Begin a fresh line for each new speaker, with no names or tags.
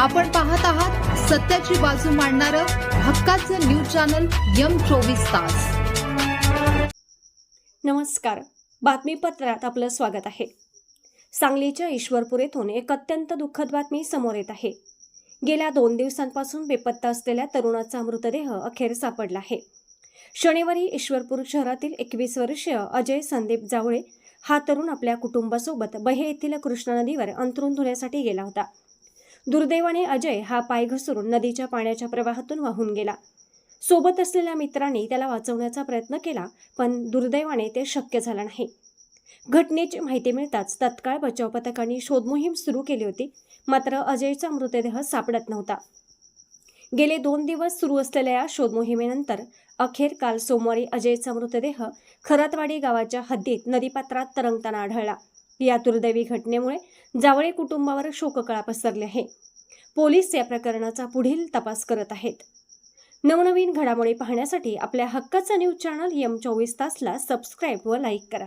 आपण पाहत आहात सत्याची बाजू मांडणारं हक्काचं न्यूज चॅनल यम चोवीस तास.
नमस्कार. बातमीपत्रात आपलं स्वागत आहे. सांगलीच्या ईश्वरपूर येथून एक अत्यंत दुःखद बातमी समोर येत आहे. गेल्या दोन दिवसांपासून बेपत्ता असलेल्या तरुणाचा मृतदेह अखेर सापडला आहे. शनिवारी ईश्वरपूर शहरातील एकवीस वर्षीय अजय संदीप जावळे हा तरुण आपल्या कुटुंबासोबत बहे येथील कृष्णा नदीवर अंतरून धुण्यासाठी गेला होता. दुर्दैवाने अजय हा पाय घसरून नदीच्या पाण्याच्या प्रवाहातून वाहून गेला. सोबत असलेल्या मित्रांनी त्याला वाचवण्याचा प्रयत्न केला पण दुर्दैवाने ते शक्य झालं नाही. घटनेची माहिती मिळताच तत्काळ बचाव पथकांनी शोधमोहीम सुरू केली होती मात्र अजयचा मृतदेह सापडत नव्हता. गेले दोन दिवस सुरू असलेल्या या शोधमोहिमेनंतर अखेर काल सोमवारी अजयचा मृतदेह खरतवाडी गावाच्या हद्दीत नदीपात्रात तरंगताना आढळला. या दुर्दैवी घटनेमुळे जावळे कुटुंबावर शोककळा पसरली आहे. पोलीस या प्रकरणाचा पुढील तपास करत आहेत. नवनवीन घडामोडी पाहण्यासाठी आपल्या हक्काचा न्यूज चॅनल यम चोवीस तासला सबस्क्राईब व लाईक करा.